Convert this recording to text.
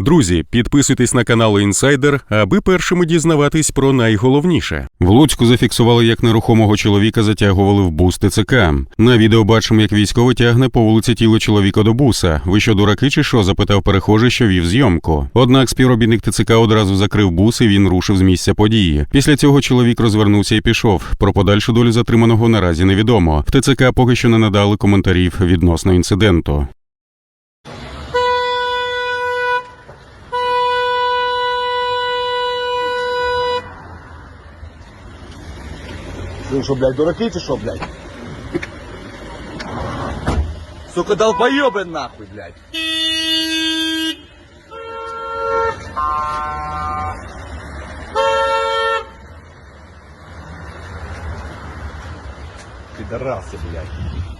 Друзі, підписуйтесь на канал Інсайдер, аби першими дізнаватись про найголовніше. В Луцьку зафіксували, як нерухомого чоловіка затягували в бус ТЦК. На відео бачимо, як військовий тягне по вулиці тіло чоловіка до буса. Ви що, дураки чи що? запитав перехожий, що вів зйомку. Однак співробітник ТЦК одразу закрив бус і він рушив з місця події. Після цього чоловік розвернувся і пішов. Про подальшу долю затриманого наразі невідомо. В ТЦК поки що не надали коментарів відносно інциденту. Ви що, блядь, дураки чи що, блядь? Сука, долбоёбы нахуй, блядь. Пидорасы, блядь.